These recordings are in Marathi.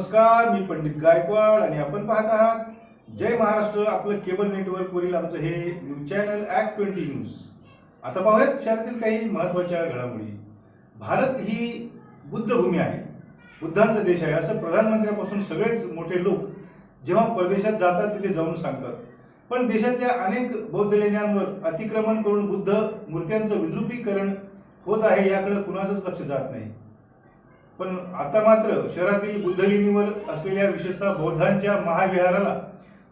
नमस्कार मी पंडित गायकवाड आणि आपण पाहत आहात जय महाराष्ट्र आपलं केबल नेटवर्कवरील आमचं हे news channel act twenty news. आता पाहूयात शहरातील काही महत्त्वाच्या घडामोडी. भारत ही बुद्धभूमी आहे. बुद्धांचा देश आहे असं प्रधानमंत्र्यापासून सगळेच मोठे लोक जेव्हा परदेशात जातात तिथे जाऊन सांगतात. पण देशातल्या अनेक बौद्ध लेण्यांवर अतिक्रमण करून बुद्ध मूर्त्यांचं विद्रुपीकरण होत आहे याकडे कुणाचंच लक्ष जात नाही. पण आता मात्र शहरातील बुद्धलेणीवर असलेल्या विशेषतः बौद्धांच्या महाविहाराला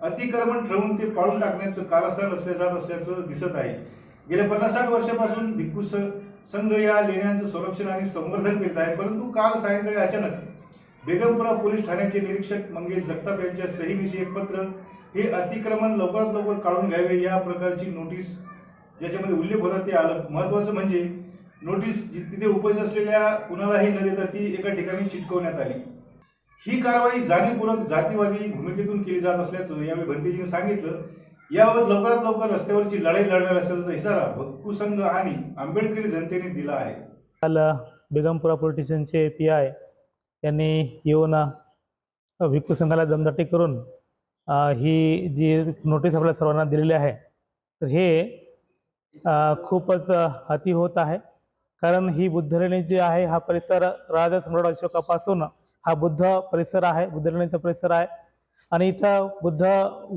अतिक्रमण ठरवून ते पाळून टाकण्याचं कारस्थान रचले जात असल्याचं दिसत आहे. गेल्या पन्नास साठ वर्षापासून भिक्खू संघ या लेण्यांचं संरक्षण आणि संवर्धन करीत आहे परंतु काल सायंकाळी अचानक बेगमपुरा पोलीस ठाण्याचे निरीक्षक मंगेश जगताप यांच्या सहीनिशी एक पत्र हे अतिक्रमण लवकरात लवकर काढून घ्यावे या प्रकारची नोटीस ज्याच्यामध्ये उल्लेख होता ते आलं. महत्वाचं म्हणजे नोटीस जी- तिथे उपस्थित असलेल्या कुणालाही न देता ती एका ठिकाणी चिटकवण्यात आली. ही कारवाई जाणीवपूर्वक जातीवादी भूमिकेतून केली जात असल्याचं यावेळी भंतेजीने सांगितलं. याबाबत लवकरात लवकर रस्त्यावरची लढाई लढणार असल्याचा इशारा भक्कू संघ आणि आंबेडकरी जनतेने दिला आहे. काल बेगमपुरा पोलिटिशियनचे पी आय यांनी येऊन भिक्खू संघाला दमदाटी करून ही जी नोटीस आपल्या सर्वांना दिलेली आहे तर हे खूपच अति होत आहे. कारण ही बुद्धलेणी जी आहे हा परिसर राजा सम्राट अशोकापासून हा बुद्ध परिसर आहे बुद्धलेणीचा परिसर आहे. आणि इथं बुद्ध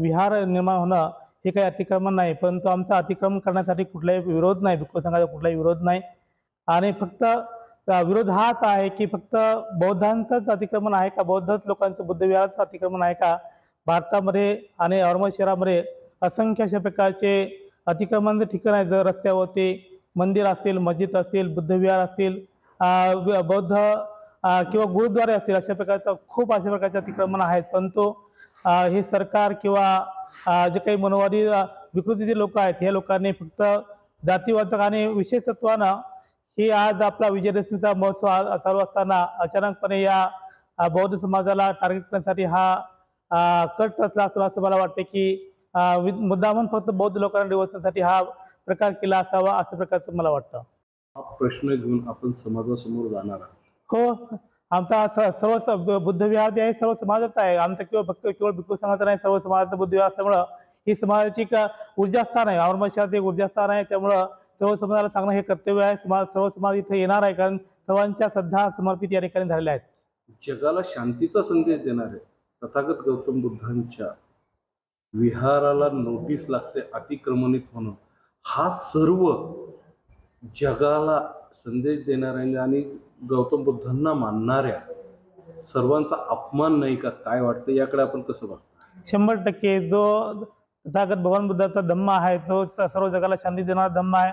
विहार निर्माण होणं हे काही अतिक्रमण नाही परंतु आमचा अतिक्रमण करण्यासाठी कुठलाही विरोध नाही भिक्खू संघाचा कुठलाही विरोध नाही. आणि फक्त विरोध हाच आहे की फक्त बौद्धांचंच अतिक्रमण आहे का? बौद्धच लोकांचं बुद्धविहाराचं अतिक्रमण आहे का? भारतामध्ये आणि औरंगाबाद शहरामध्ये असंख्य अशा प्रकारचे अतिक्रमण ठिकाण आहे जर रस्त्यावरती मंदिर असतील मस्जिद असतील बुद्धविहार असतील बौद्ध किंवा गुरुद्वारे असतील अशा प्रकारचं खूप अशा प्रकारचे अतिक्रमण आहेत. परंतु हे सरकार किंवा जे काही मनोवादी विकृतीचे लोक आहेत ह्या लोकांनी फक्त जातीवाचक आणि विशेषत्वानं ही आज आपला विजयदशमीचा महोत्सव चालू असताना अचानकपणे या बौद्ध समाजाला टार्गेट करण्यासाठी हा कट रचला असेल असं मला वाटते की अ, वि- मुद्दामून फक्त बौद्ध लोकांना डिवचण्यासाठी हा प्रकार केला असावा असं प्रकारचं मला वाटतं. हा प्रश्न घेऊन आपण समाजासमोर जाणार आहात. हो आमचा स- सर्व स- बुद्ध विहार जे आहे सर्व समाजाचा आहे. आमचा किंवा फक्त केवळ भिक्खू समाजाचा नाही सर्व समाजाचा बुद्ध विहार असल्यामुळं ही समाजाची एक ऊर्जास्थान आहे. औरंगाबाद शहरात एक ऊर्जास्थान आहे त्यामुळं सर्व समाजाला सांगणं हे कर्तव्य आहे. समाज सर्व समाज इथे येणार आहे कारण सर्वांच्या श्रद्धा समर्पित या ठिकाणी झालेल्या आहेत. जगाला शांतीचा संदेश देणारे तथागत गौतम बुद्धांच्या विहाराला नोटीस लागते अतिक्रमणित होणं. हा सर्व जगाला संदेश देणाऱ्या आणि गौतम बुद्धांना मानणाऱ्या सर्वांचा अपमान नाही का? काय वाटतं याकडे आपण कसं बघतो? शंभर टक्के. जो तथागत भगवान बुद्धाचा धम्म आहे तो सर्व जगाला शांती देणारा धम्म आहे.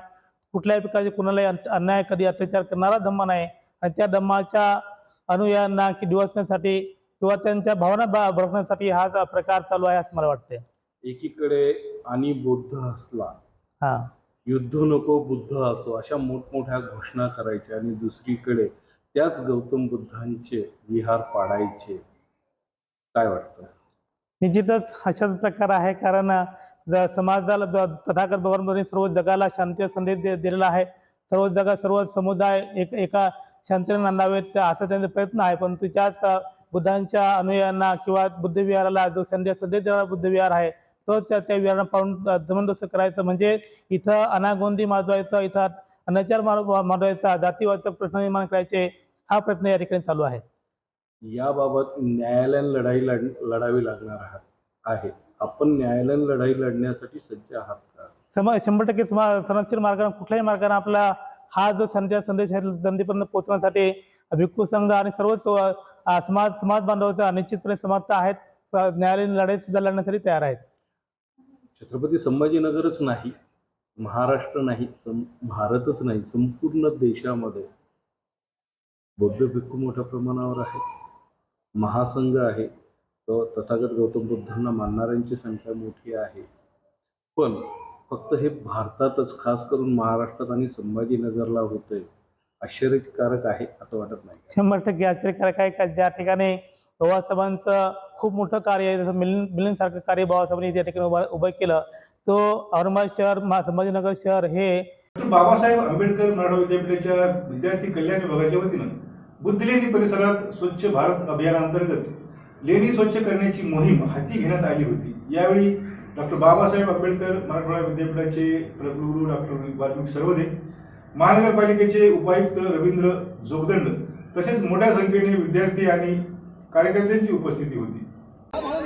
कुठल्याही प्रकारचे कुणालाही अन- अन्याय कधी अत्याचार करणारा धम्म नाही. आणि त्या धम्माच्या अनुयायांना की दिवसण्यासाठी किंवा त्यांच्या भावना बळकण्यासाठी हा प्रकार चालू आहे असं मला वाटते एकीकडे आणि बुद्ध असला युद्ध नको बुद्ध असो अशा मोठमोठ्या घोषणा करायच्या आणि दुसरीकडे त्याच गौतम बुद्धांचे विहार पाडायचे. काय वाटतं? निश्चितच अशाच प्रकार आहे कारण समाजाला तथागत भगवान सर्व जगाला शांती संदेश दिलेला आहे. सर्व जगा सर्व समुदाय एक एका शांतीने नांदावेत असं त्यांचा प्रयत्न आहे. परंतु त्याच बुद्धांच्या अनुयायांना किंवा बुद्ध विहाराला जो संदेश संदेश देणारा बुद्ध विहार आहे तोच त्या त्या विहाराला पाहून जबरदस्त करायचं. म्हणजे इथं अनागोंदी माजवायचं इथं अनाचार माजवायचा जातीवाचक प्रश्न निर्माण करायचे हा प्रयत्न या ठिकाणी चालू आहे. याबाबत न्यायालयीन लढाई लढ लढावी लागणार आहे. आपण न्यायालयीन लढाई लढण्यासाठी सज्ज आहात का? सम शंभर टक्के सनदशीर मार्गाने कुठल्याही मार्गाने आपला हा जो संदेश संदेश आहे जनतेपर्यंत पोहोचण्यासाठी भिक्खू संघ आणि सर्वच समाज समाज बांधवाचा निश्चितपणे समर्थ आहेत. न्यायालयीन लढाई सुद्धा लढण्यासाठी तयार आहेत. छत्रपती संभाजीनगरच नाही महाराष्ट्र नाही सं भारतच नाही संपूर्ण देशामध्ये बौद्ध भिक्खू मोठ्या प्रमाणावर आहे महासंघ आहे. तो तथागत गौतम बुद्धांना मानणाऱ्यांची संख्या मोठी आहे. पण फक्त हे भारतातच खास करून महाराष्ट्रात आणि संभाजीनगरला होतंय आश्चर्यकारक आहे असं वाटत नाही. शंभर टक्के आश्चर्यकारक आहे का? ज्या ठिकाणी बाबासाहेबांचं खूप मोठं कार्य आहे. जसं मिलन मिलनसारखं कार्य बाबासाहेबांनी त्या ठिकाणी उभं उभं केलं. तो औरंगाबाद शहर महा- संभाजीनगर शहर हे बाबासाहेब आंबेडकर मराठा विद्यापीठाच्या विद्यार्थी कल्याण विभागाच्या वतीनं बुद्धलेणी परिसरात स्वच्छ भारत अभियानांतर्गत लेणी स्वच्छ करण्याची मोहीम हाती घेण्यात आली होती. यावेळी डॉक्टर बाबासाहेब आंबेडकर मराठवाडा विद्यापीठाचे प्रकुलगुरू डॉक्टर वाल्मिक सर्वदे महानगरपालिकेचे उपायुक्त रवींद्र जोगदंड तसेच मोठ्या संख्येने विद्यार्थी आणि कार्यकर्त्यांची उपस्थिती होती.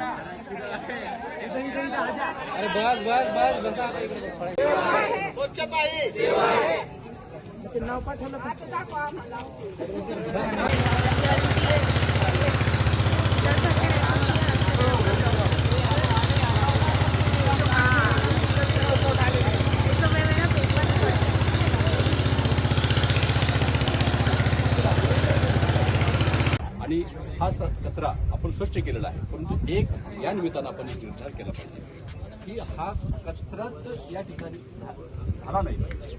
अरे बस बस बस बसा स्वच्छता ही है हा कचरा आपण स्वच्छ केलेला आहे. परंतु एक या निमित्तानं आपण एक निर्धार केला पाहिजे की हा कचराच या ठिकाणी झा- झाला नाही. पाहिजे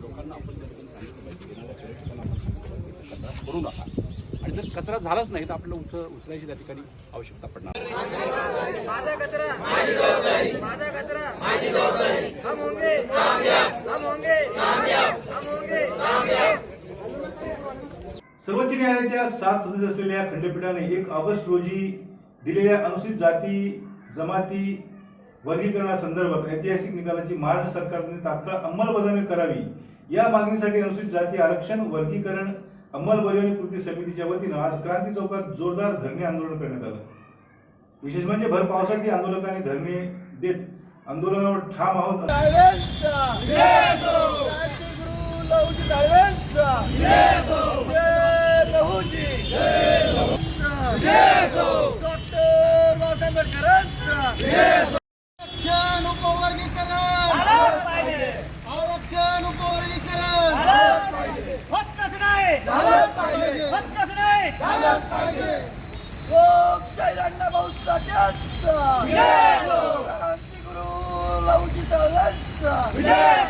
लोकांना आपण त्या ठिकाणी सांगितलं पाहिजे येणाऱ्या पर्यटकांना आपण सांगितलं पाहिजे की कचरा करू नका. आणि जर कचरा झालाच नाही तर आपल्याला उचल उचलायची त्या ठिकाणी आवश्यकता पडणार. माझा कचरा. माझी जबाबदारी माझा कचरा. माझी जबाबदारी. हम होंगे. कामयाब हम होंगे. कामयाब हम होंगे. कामयाब सर्वोच्च न्यायालयाच्या सात सदस्य असलेल्या खंडपीठाने एक ऑगस्ट रोजी दिलेल्या अनुसूचित जाती जमाती वर्गीकरणासंदर्भात ऐतिहासिक निकालाची महाराष्ट्र सरकारने तात्काळ अंमलबजावणी करावी. या मागणीसाठी अनुसूचित जाती आरक्षण वर्गीकरण अंमलबजावणी कृती समितीच्या वतीनं आज क्रांती चौकात जोरदार धरणे आंदोलन करण्यात आलं. विशेष म्हणजे भर पावसाची आंदोलकांनी धरणे देत आंदोलनावर ठाम आहोत डॉक्टर बाबासाहेब आंबेडकरांचा आरक्षण उपवर्गीकरण आरक्षण उपवर्गीकरण होतच नाही झालंच पाहिजे होतच नाही झालंच पाहिजे लोकशाही अण्णाभाऊ साठ्यांचा क्रांतिगुरु लहुजी साहेबांचा जय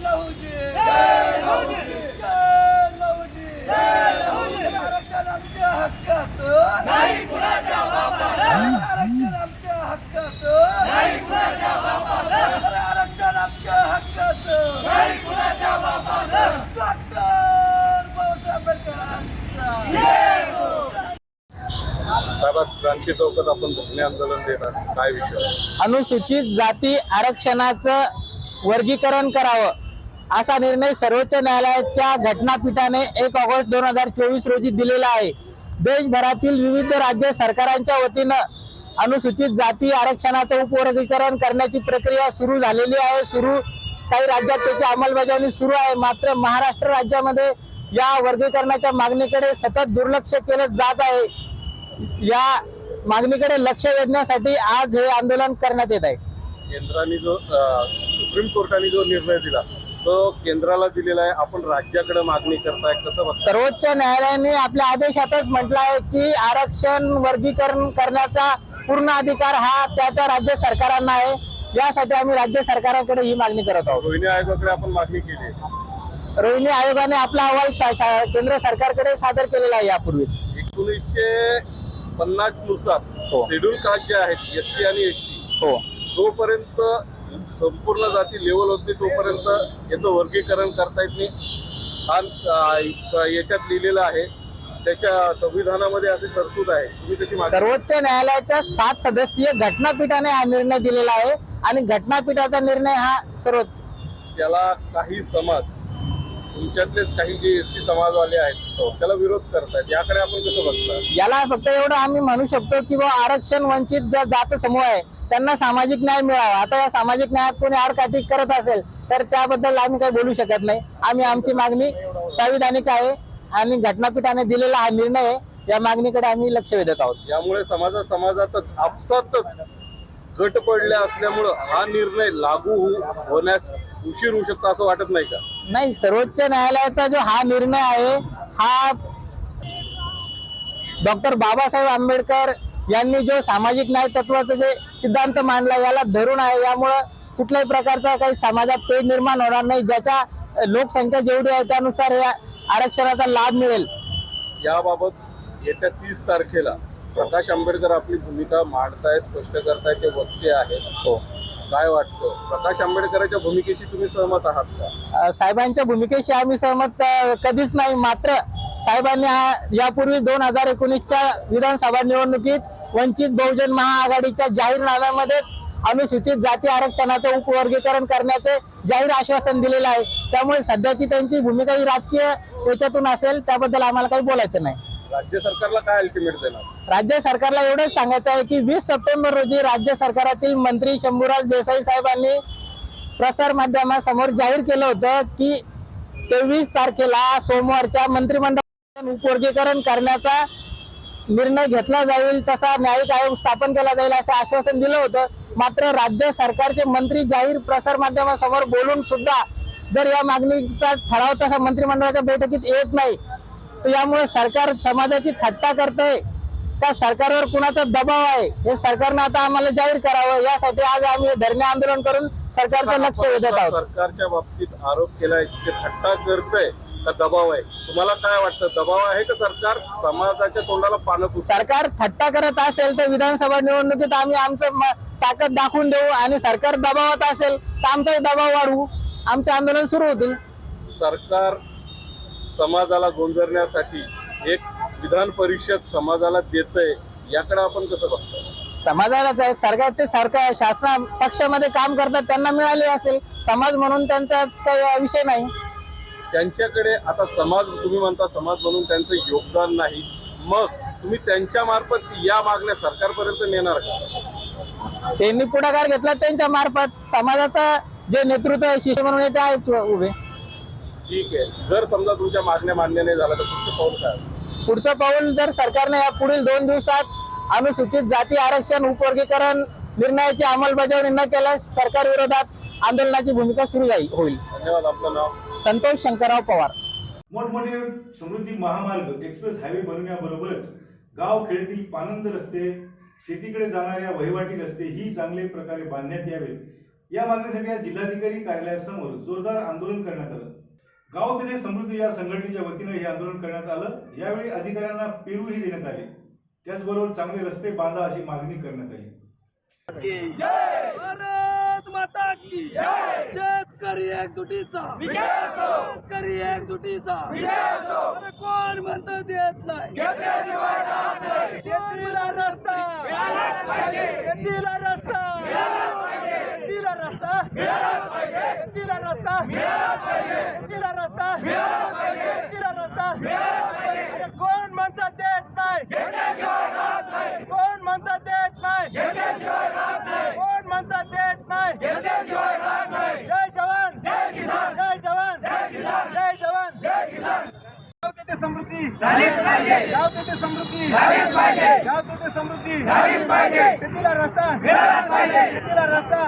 लहुजी जय लहुजी जय लहुजी जय लहुजी आरक्षण आमच्या हक्काचं नाही कुणाच्या बापाचं आरक्षण आमच्या हक्काचं नाही कुणाच्या बापाचं अरे आरक्षण आमच्या हक्काचं नाही कुणाच्या बापाचं डॉक्टर बाबासाहेब आंबेडकरांचा साहेब आज क्रांती चौकात आपण धरणे आंदोलन देणार. काय विषय अनुसूचित जाती आरक्षणाचं वर्गीकरण करावं असा निर्णय सर्वोच्च न्यायालयाच्या घटनापीठाने एक ऑगस्ट दोन हजार चोवीस रोजी दिलेला आहे. देशभरातील विविध राज्य सरकारांच्या वतीनं अनुसूचित जाती आरक्षणाचं उपवर्गीकरण करण्याची प्रक्रिया सुरू झालेली आहे. सुरू काही राज्यात त्याची अंमलबजावणी सुरू आहे. मात्र महाराष्ट्र राज्यामध्ये या वर्गीकरणाच्या मागणीकडे सतत दुर्लक्ष केलं जात आहे. या मागणीकडे लक्ष वेधण्यासाठी आज हे आंदोलन करण्यात येत आहे. केंद्राने जो सुप्रीम कोर्टाने जो निर्णय दिला तो केंद्राला दिलेला आहे. आपण राज्याकडे मागणी करताय कसं सर्वोच्च न्यायालयाने आपल्या आदेशातच म्हटलं आहे की आरक्षण वर्गीकरण करण्याचा पूर्ण अधिकार हा त्या त्या राज्य सरकारांना आहे. यासाठी आम्ही राज्य सरकारांकडे ही मागणी करत आहोत. रोहिणी आयोगाकडे आपण मागणी केली. रोहिणी आयोगाने आपला अहवाल केंद्र सरकारकडे सादर केलेला आहे यापूर्वीच. एकोणीसशे पन्नासनुसार हो. शेड्यूल कास्ट जे आहेत एस सी आणि एस टी हो. जोपर्यंत संपूर्ण जाती लेवल होते तोपर्यंत याचं वर्गीकरण करता येत नाही. हा याच्यात लिहिलेलं आहे त्याच्या संविधानामध्ये अशी तरतूद आहे. तुम्ही मागणी सर्वोच्च न्यायालयाच्या सात सदस्यीय घटनापीठाने हा निर्णय दिलेला आहे आणि घटनापीठाचा निर्णय हा सर्वोच्च. त्याला काही समाज तुमच्यातलेच काही जे एस टी समाजवाले आहेत त्याला विरोध करतायत. याकडे आपण कसं बघता? याला फक्त एवढं आम्ही म्हणू शकतो की बा आरक्षण वंचित ज्या जात समूह आहे त्यांना सामाजिक न्याय मिळावा. आता या सामाजिक न्यायात कोणी आडकाठी करत असेल तर त्याबद्दल आम्ही काही बोलू शकत नाही. आम्ही आमची मागणी संविधानिक आहे आणि घटनापीठाने दिलेला हा निर्णय आहे. या मागणीकडे आम्ही लक्ष वेधत आहोत. यामुळे समाजा समाजातच आपसातच गट पडल्या असल्यामुळं हा निर्णय लागू होऊ- होण्यास उशीर होऊ शकतो असं वाटत नाही का? नाही सर्वोच्च न्यायालयाचा जो हा निर्णय आहे हा डॉक्टर बाबासाहेब आंबेडकर यांनी जो सामाजिक न्याय तत्वाचा जे सिद्धांत मांडला याला धरून आहे. यामुळं कुठल्याही प्रकारचा काही समाजात पेज निर्माण होणार नाही. ज्याच्या लोकसंख्या जेवढी आहे त्यानुसार या आरक्षणाचा लाभ मिळेल. याबाबत येत्या तीस तारखेला प्रकाश आंबेडकर आपली भूमिका मांडतायत स्पष्ट करतायत ते वक्ते आहेत. हो. काय वाटतं? प्रकाश आंबेडकरांच्या भूमिकेशी तुम्ही सहमत आहात का? साहेबांच्या भूमिकेशी आम्ही सहमत कधीच नाही. मात्र साहेबांनी हा- यापूर्वी दोन हजार एकोणीसच्या विधानसभा निवडणुकीत वंचित बहुजन महाआघाडीच्या जाहीरनाम्यामध्येच अनुसूचित जाती आरक्षणाचं उपवर्गीकरण करण्याचे जाहीर आश्वासन दिलेलं आहे. त्यामुळे सध्याची त्यांची भूमिका ही राजकीय याच्यातून असेल त्याबद्दल आम्हाला काही बोलायचं नाही. राज्य सरकारला काय अल्टिमेट देणार? राज्य सरकारला एवढंच सांगायचं आहे की वीस सप्टेंबर रोजी राज्य सरकारातील मंत्री शंभूराज देसाई साहेबांनी प्रसार माध्यमासमोर जाहीर केलं होतं की तेवीस तारखेला सोमवारच्या मंत्रिमंडळ उपवर्गीकरण करण्याचा निर्णय घेतला जाईल तसा न्यायिक आयोग स्थापन केला जाईल असं आश्वासन दिलं होतं. मात्र राज्य सरकारचे मंत्री जाहीर प्रसार माध्यमासमोर बोलून सुद्धा जर या मागणीचा ठराव तसा मंत्रिमंडळाच्या बैठकीत येत नाही यामुळे सरकार समाजाची थट्टा करतंय. का सरकारवर कुणाचा दबाव आहे हे सरकारनं आता आम्हाला जाहीर करावं. यासाठी आज आम्ही धरणे आंदोलन करून सरकारचं लक्ष वेधत आहोत. सरकारच्या बाबतीत आरोप केलाय की थट्टा करतंय का दबाव आहे? तुम्हाला काय वाटतं दबाव आहे का सरकार? समाजाच्या तोंडाला पानं? सरकार थट्टा करत असेल तर विधानसभा निवडणुकीत आम्ही आमचं ताकद दाखवून देऊ आणि सरकार दबावात असेल तर आमचाही दबाव वाढवू. आमचे आंदोलन सुरू होतील. सरकार समाजाला गोंजरण्यासाठी एक विधान परिषद समाजाला देतंय याकडे आपण कसं बघतो समाजालाच आहे सरकार ते सरकार शासना पक्षामध्ये काम करतात त्यांना मिळाले असेल समाज म्हणून त्यांचा काही विषय नाही. त्यांच्याकडे आता समाज तुम्ही म्हणता समाज म्हणून त्यांचं योगदान नाही मग तुम्ही त्यांच्या मार्फत या मागण्या सरकारपर्यंत नेणार का? त्यांनी पुढाकार घेतला त्यांच्या मार्फत समाजाचं जे नेतृत्व आहे शिष्य म्हणून ते आहेत उभे. ठीक आहे. जर समजा तुमच्या मागण्या मान्य नाही झाल्या तर पुढचं पाऊल काय? पुढचं पाऊल जर सरकारने या पुढील दोन दिवसात अनुसूचित जाती आरक्षण उपवर्गीकरण निर्णयाची अंमलबजावणी न केल्यास सरकार विरोधात आंदोलनाची भूमिका सुरू जाईल होईल. धन्यवाद. आपलं नाव? संतोष शंकरराव पवार. मोठमोठे समृद्धी महामार्ग एक्सप्रेस हायवे बनवण्याबरोबरच गाव खेड्यातील पानंद रस्ते शेतीकडे जाणाऱ्या वहिवाटी रस्ते ही चांगले प्रकारे बांधण्यात यावे या मागणीसाठी आज जिल्हाधिकारी कार्यालयासमोर जोरदार आंदोलन करण्यात आलं. गाव तिथे समृद्धी या संघटनेच्या वतीनं हे आंदोलन करण्यात आलं. यावेळी अधिकाऱ्यांना पेरूही देण्यात आले. त्याचबरोबर चांगले रस्ते बांधा अशी मागणी करण्यात आली. भारत माता की शेतकरी एकजुटीचा. शेतकरी एकजुटीचा. कोण म्हणतं देत नाही? शेतीला रस्ता. शेतीला रस्ता. शेतीला रस्ता. शेतीला रस्ता. रस्ता शेतीला रस्ता कोण म्हणतं देत नाही कोण म्हणतं देत नाही कोण म्हणतात देत नाही जय जवान जय किसान जय जवान जय किसान जय जवान जय किसान समृद्धी झालीच पाहिजे गाव तेथे समृद्धी झालीच पाहिजे गाव तेथे समृद्धी शेतीला रस्ता रस्ता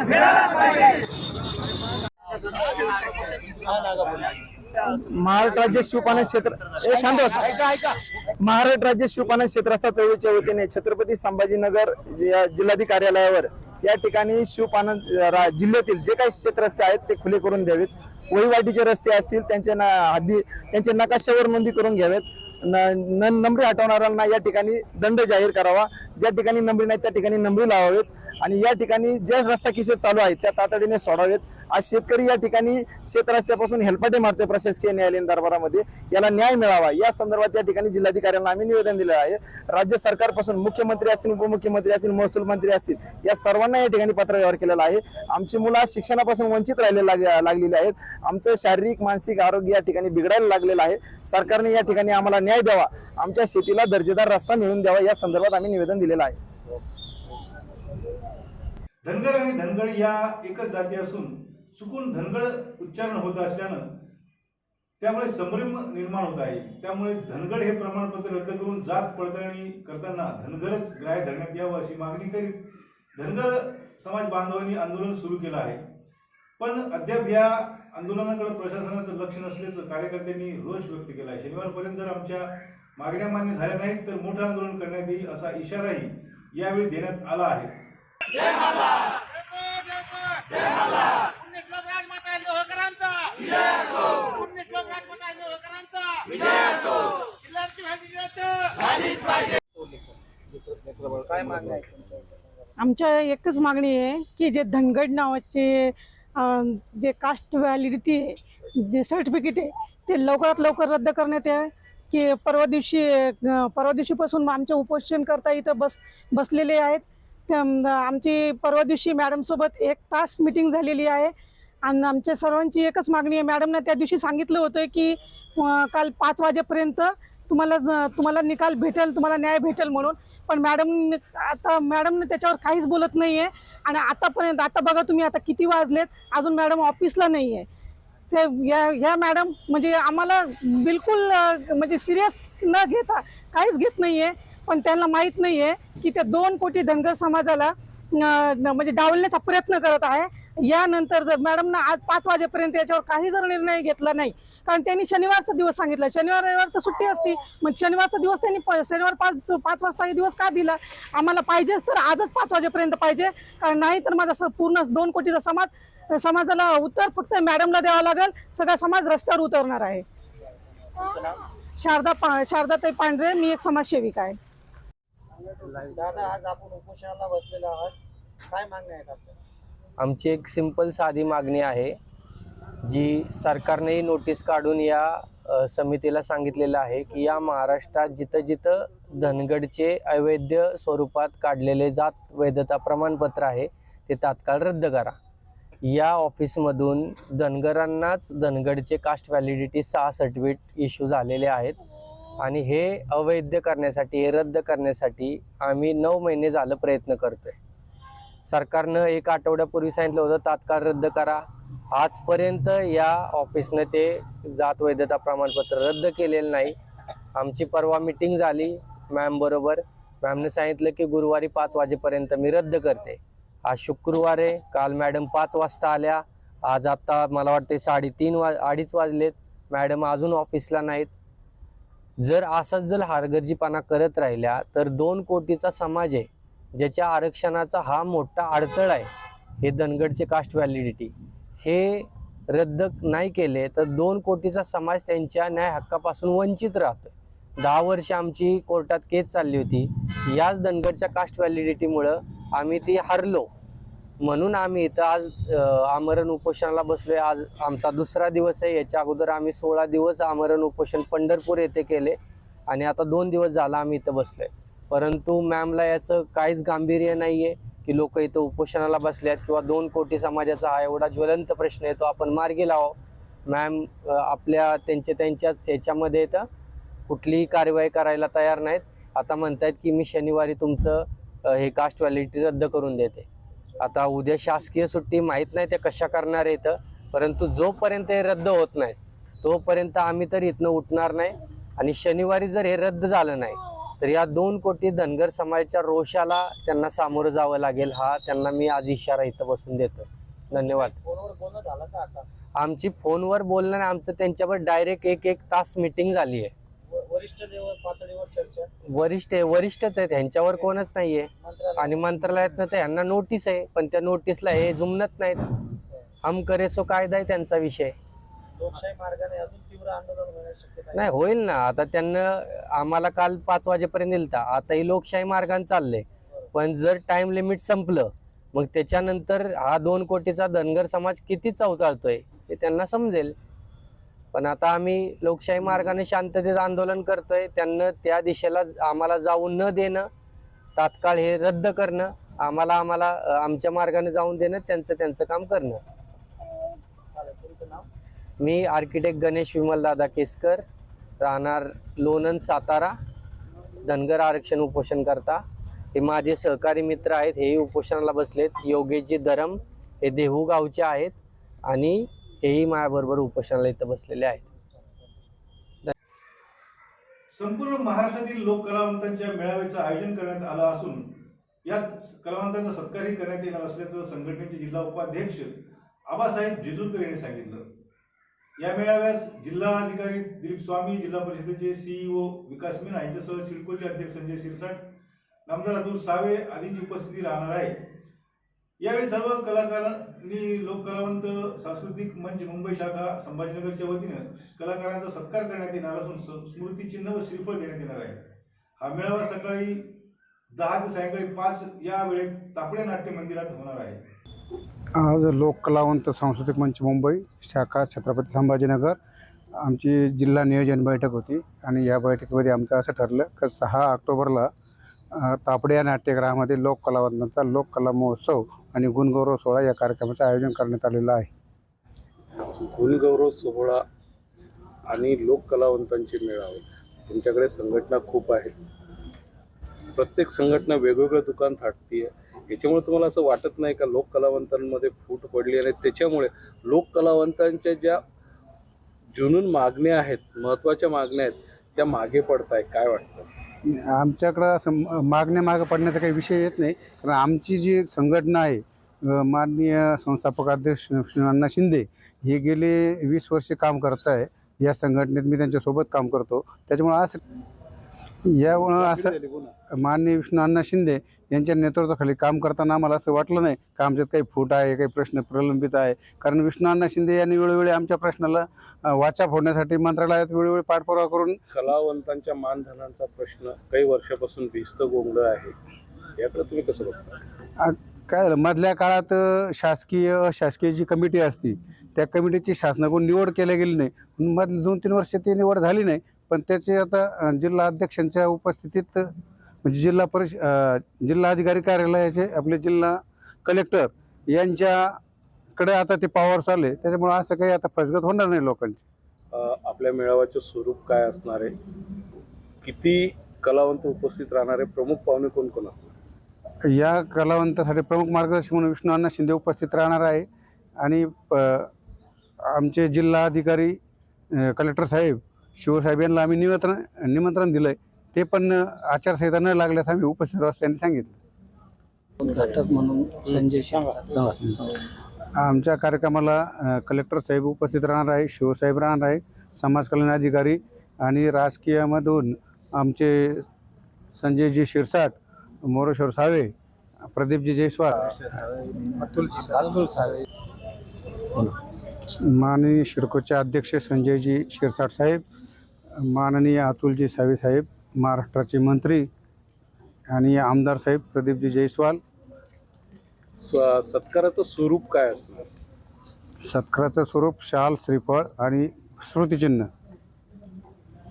महाराष्ट्र राज्य शिवपालन क्षेत्र शांत. महाराष्ट्र राज्य शिवपालन क्षेत्र रस्ता चळवळीच्या वतीने छत्रपती संभाजीनगर या जिल्हाधिकारी कार्यालयावर या ठिकाणी शिवपालन रा- जिल्ह्यातील जे काही शेत रस्ते आहेत ते खुले करून द्यावेत. वहिवाटीचे रस्ते असतील त्यांच्या ना हद्दी त्यांच्या नकाशावर नोंदी करून घ्यावेत. नंबरी हटवणाऱ्यांना या ठिकाणी दंड जाहीर करावा. ज्या ठिकाणी नंबरी नाही त्या ठिकाणी नंबरी लावावेत. आणि या ठिकाणी ज्या रस्ता किशेत चालू आहेत त्या तातडीने सोडावेत. आज शेतकरी या ठिकाणी शेत रस्त्यापासून हेलपाटे मारतोय प्रशासकीय न्यायालयीन दरबारामध्ये. याला न्याय मिळावा. या संदर्भात या ठिकाणी जिल्हाधिकाऱ्यांना आम्ही निवेदन दिलं आहे. राज्य सरकारपासून मुख्यमंत्री असतील उपमुख्यमंत्री असतील महसूल मंत्री असतील या सर्वांना या ठिकाणी पत्रव्यवहार केलेला आहे. आमची मुलं आज शिक्षणापासून वंचित राहिले लाग- लागलेली आहेत. आमचं शारीरिक मानसिक आरोग्य या ठिकाणी बिघडायला लागलेलं आहे. सरकारने या ठिकाणी आम्हाला न्याय द्यावा. आमच्या शेतीला दर्जेदार रस्ता मिळवून द्यावा या संदर्भात आम्ही निवेदन दिलेलं आहे. धनगर आणि धनगड या एकच जाती असून चुकून धनगड उच्चारण होत असल्यानं त्यामुळे संभ्रम निर्माण होत आहे. त्यामुळे धनगड हे प्रमाणपत्र रद्द करून जात पडताळणी करताना धनगरच ग्राह्य धरण्यात यावं अशी मागणी करीत धनगर समाज बांधवांनी आंदोलन सुरू केलं आहे. पण अद्याप या आंदोलनाकडे प्रशासनाचं लक्ष नसल्याचं कार्यकर्त्यांनी रोष व्यक्त केला आहे. शनिवारपर्यंत जर आमच्या मागण्या मान्य झाल्या नाहीत तर मोठं आंदोलन करण्यात येईल असा इशाराही यावेळी देण्यात आला आहे. आमच्या एकच मागणी आहे की जे धनगड नावाचे जे कास्ट व्हॅलिडिटी आहे जे सर्टिफिकेट आहे ते लवकरात लवकर रद्द करण्यात यावे. की परवा दिवशी परवा दिवशीपासून आमचे उपोषण करता इथं बस बसलेले आहेत. आमची परवा दिवशी मॅडमसोबत एक तास मिटिंग झालेली आहे. आणि आमच्या सर्वांची एकच मागणी आहे. मॅडमनं त्या दिवशी सांगितलं होतं की काल पाच वाजेपर्यंत तुम्हाला तुम्हाला निकाल भेटेल तुम्हाला न्याय भेटेल म्हणून. पण मॅडम आता मॅडमने त्याच्यावर काहीच बोलत नाही आहे आणि आतापर्यंत आता बघा तुम्ही आता किती वाजलेत. अजून मॅडम ऑफिसला नाही आहे ते या ह्या मॅडम म्हणजे आम्हाला बिलकुल म्हणजे सिरियस न घेता काहीच घेत नाही आहे पण त्यांना माहीत नाही आहे की त्या दोन कोटी धनगर समाजाला म्हणजे डावलण्याचा प्रयत्न करत आहे. यानंतर जर मॅडमनं आज पाच वाजेपर्यंत याच्यावर काही जर निर्णय घेतला नाही कारण त्यांनी शनिवारचा दिवस सांगितला. शनिवार रविवार तर सुट्टी असती मग शनिवारचा दिवस त्यांनी शनिवार पाच पाच वाजता दिवस का दिला? आम्हाला पाहिजेच तर आजच पाच वाजेपर्यंत पाहिजे कारण नाही तर माझा पूर्ण दोन कोटीचा समाज समाजाला उत्तर फक्त मॅडमला द्यावं लागेल सगळा समाज रस्त्यावर उतरणार आहे. शारदा पा शारदाताई पांढरे मी एक समाजसेविका आहे. दादा आज आपण उपोषणाला बसलेलो आहात. काय मागणी आहेत आपल्या? आमची एक सिंपल साधी मागणी आहे जी सरकारनेही नोटीस काढून या समितीला सांगितलेलं आहे की या महाराष्ट्रात जिथं जिथं धनगडचे अवैध स्वरूपात काढलेले जात वैधता प्रमाणपत्र आहे ते तात्काळ रद्द करा. या ऑफिसमधून धनगरांनाच धनगडचे कास्ट व्हॅलिडिटी सहा सर्टिफिकेट इश्यू झालेले आहेत. आणि हे अवैध करण्यासाठी हे रद्द करण्यासाठी आम्ही नऊ महिने झालं प्रयत्न करतोय. सरकारनं एक आठवड्यापूर्वी सांगितलं होतं तात्काळ रद्द करा. आजपर्यंत या ऑफिसनं ते जात वैधता प्रमाणपत्र रद्द केलेलं नाही. आमची परवा मिटिंग झाली मॅम बरोबर. मॅमने सांगितलं की गुरुवारी पाच वाजेपर्यंत मी रद्द करते. आज शुक्रवार आहे काल मॅडम पाच वाजता आल्या. आज आत्ता मला वाटते साडेतीन वा अडीच वाजलेत. मॅडम अजून ऑफिसला नाहीत. जर असाच जर हारगर्जीपणा करत राहिल्या तर दोन कोटीचा समाज आहे ज्याच्या आरक्षणाचा हा मोठा अडथळा आहे. हे धनगडचे कास्ट व्हॅलिडिटी हे रद्द नाही केले तर दोन कोटीचा समाज त्यांच्या न्याय हक्कापासून वंचित राहतोय. दहा वर्ष आमची कोर्टात केस चालली होती. याच धनगडच्या कास्ट व्हॅलिडिटीमुळं आम्ही ती हरलो. म्हणून आम्ही इथं आज आमरण उपोषणाला बसलोय. आज आमचा दुसरा दिवस आहे. याच्या अगोदर आम्ही सोळा दिवस आमरण उपोषण पंढरपूर येथे केले आणि आता दोन दिवस झाला आम्ही इथं बसलोय. परंतु मॅमला याचं काहीच गांभीर्य नाही आहे की लोक इथं उपोषणाला बसले आहेत किंवा दोन कोटी समाजाचा हा एवढा ज्वलंत प्रश्न आहे तो आपण मार्गी लावा मॅम आपल्या त्यांच्या त्यांच्याच ह्याच्यामध्ये तर कुठलीही कारवाई करायला तयार नाहीत. आता म्हणतायत की मी शनिवारी तुमचं हे कास्ट व्हॅलिडिटी रद्द करून देते. आता उद्या शासकीय सुट्टी माहीत नाही ते कशा करणार आहेत परंतु जोपर्यंत हे रद्द होत नाही तोपर्यंत आम्ही तर इथनं उठणार नाही. आणि शनिवारी जर हे रद्द झालं नाही तर या दोन कोटी धनगर समाजाच्या रोषाला त्यांना सामोरं जावं लागेल. हा त्यांना मी आज इशारा इथं बसून देतो. धन्यवाद. फोनवर बोलणं झालं का आता? आमची फोनवर बोलणं आमचं त्यांच्यावर डायरेक्ट एक एक तास मिटिंग झाली आहे. वरिष्ठ लेवल पातळीवर चर्चा. वरिष्ठ आहे वरिष्ठच आहेत ह्यांच्यावर कोणच नाहीये. आणि मंत्रालयातनं तर यांना नोटीस आहे पण त्या नोटीसला हे जुमनत नाहीत. हम करे सो कायदा आहे त्यांचा विषय. लोकशाही मार्गाने अजून तीव्र आंदोलन होण्याची शक्यता आहे. नाही होईल ना. आता त्यांना आम्हाला काल पाच वाजेपर्यंत दिलता. आता ही लोकशाही मार्गाने चाललंय. पण जर टाइम लिमिट संपलं मग त्याच्यानंतर हा दोन कोटीचा धनगर समाज किती चवताळतोय ते त्यांना समजेल. पण आता आम्ही लोकशाही मार्गाने शांततेत आंदोलन करतोय. त्यांना त्या दिशेला आम्हाला जाऊ न देणं तात्काळ हे रद्द करणं आम्हाला आम्हाला आमच्या मार्गाने जाऊन देणं त्यांचं त्यांचं काम करणं. मी आर्किटेक्ट गणेश विमल दादा केसकर राहणार लोणंद सातारा धनगर आरक्षण उपोषण करता हे माझे सहकारी मित्र आहेत हेही उपोषणाला बसलेत. योगेशजी धरम हे देहू गावचे आहेत. आणि हेही माझ्याबरोबर उपोषणाला इथं बसलेले आहेत. संपूर्ण महाराष्ट्रातील लोक कलावंतांच्या मेळाव्याचं आयोजन करण्यात आलं असून यात कलावंतांचा सत्कारही करण्यात येणार असल्याचं संघटनेचे जिल्हा उपाध्यक्ष आबासाहेब जेजूरकर यांनी सांगितलं. या मेळाव्यास जिल्हाधिकारी दिलीप स्वामी जिल्हा परिषदेचे सीईओ विकास मीना यांच्यासह सिडकोचे अध्यक्ष संजय सिरसाट नामदार अतुल सावे आदींची उपस्थिती राहणार आहे. यावेळी सर्व मी लोककलावंत सांस्कृतिक मंच मुंबई शाखा संभाजीनगरच्या वतीनं कलाकारांचा सत्कार करण्यात येणार असून स्मृतिचिन्ह व श्रीफळ देण्यात येणार आहे. हा मेळावा सकाळी दहा ते सायंकाळी पाच या वेळेत तापडे नाट्य मंदिरात होणार आहे. आज लोककलावंत सांस्कृतिक मंच मुंबई शाखा छत्रपती संभाजीनगर आमची जिल्हा नियोजन बैठक होती आणि या बैठकीमध्ये आमचं असं ठरलं की सहा ऑक्टोबरला तापडे या नाट्यगृहामध्ये लोककलावंतांचा लोककला महोत्सव आणि गुणगौरव सोहळा या कार्यक्रमाचं आयोजन करण्यात आलेलं आहे. गुणगौरव सोहळा आणि लोककलावंतांचे मेळावे तुमच्याकडे संघटना खूप आहेत. प्रत्येक संघटना वेगवेगळं दुकान थाटतीये. याच्यामुळे तुम्हाला असं वाटत नाही का लोककलावंतांमध्ये फूट पडली आणि त्याच्यामुळे लोककलावंतांच्या ज्या जुनून मागण्या आहेत महत्त्वाच्या मागण्या आहेत त्या मागे पडत आहे काय वाटतं? आमच्याकडं असं मागण्या मागं पडण्याचा काही विषय येत नाही. कारण आमची जी संघटना आहे माननीय संस्थापक अध्यक्ष श्री अण्णा शिंदे हे गेले वीस वर्षे काम करत आहे या संघटनेत मी त्यांच्यासोबत काम करतो. त्याच्यामुळं असं यामुळं असं माननीय विष्णू अण्णा शिंदे यांच्या नेतृत्वाखाली काम करताना आम्हाला असं वाटलं नाही का आमच्यात काही फूट आहे काही प्रश्न प्रलंबित आहे? कारण विष्णू अण्णा शिंदे यांनी वेळोवेळी आमच्या प्रश्नाला वाचा फोडण्यासाठी मंत्रालयात वेळोवेळी पाठपुरावा करून कलावंतांच्या मानधनाचा प्रश्न काही वर्षापासून भिस्त गोंगळ आहे. याकडे तुम्ही कसं बघता? काय मधल्या काळात शासकीय अशासकीय जी कमिटी असती त्या कमिटीची शासनाकडून निवड केल्या गेली नाही. मधली दोन तीन वर्ष ती निवड झाली नाही. पण त्याचे आता जिल्हा अध्यक्षांच्या उपस्थितीत म्हणजे जिल्हा परिष अ, जिल्हा अधिकारी कार्यालयाचे आपले जिल्हा कलेक्टर यांच्याकडे आता ते पॉवर आले त्याच्यामुळे असं काही आता फसगत होणार नाही लोकांची. आपल्या मेळाव्याचं स्वरूप काय असणार आहे? किती कलावंत उपस्थित राहणारे प्रमुख पाहुणे कोण कोण असणार? या कलावंतासाठी प्रमुख मार्गदर्शक म्हणून विष्णू अण्णा शिंदे उपस्थित राहणार आहे. आणि प आमचे जिल्हा अधिकारी अ, कलेक्टर साहेब शिवसाहेब यांना आम्ही निमंत्रण निमंत्रण दिलं आहे ते पण आचारसंहिता न लागल्यास आम्ही उपस्थित राहू असं त्यांनी सांगितलं. घटक म्हणून संजय आमच्या कार्यक्रमाला कलेक्टर साहेब उपस्थित राहणार आहे शिवसाहेब राहणार आहे समाज कल्याण अधिकारी आणि राजकीयामधून आमचे संजयजी शिरसाट मोरेश्वर सावे प्रदीपजी जयस्वाल माननीय शिरकोचे अध्यक्ष संजयजी शिरसाट साहेब माननीय अतुलजी सावे साहेब महाराष्ट्राचे मंत्री आणि आमदार साहेब प्रदीपजी जयस्वाल. स्व- सत्काराचं स्वरूप काय असणार? सत्काराचं स्वरूप शाल श्रीफळ आणि स्मृतिचिन्ह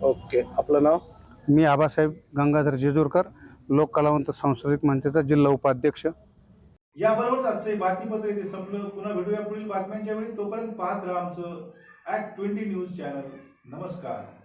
ओके आपलं नाव? मी आबासाहेब गंगाधर जेजूरकर लोककलावंत सांस्कृतिक मंचाचा जिल्हा उपाध्यक्ष. याबरोबरच आजचं हे बातमीपत्र इथे संपलं. पुन्हा भेटूया पुढील बातम्यांच्या वेळी. तोपर्यंत पाहत राहा आमचं ऍक्ट ट्वेंटी न्यूज चॅनल नमस्कार.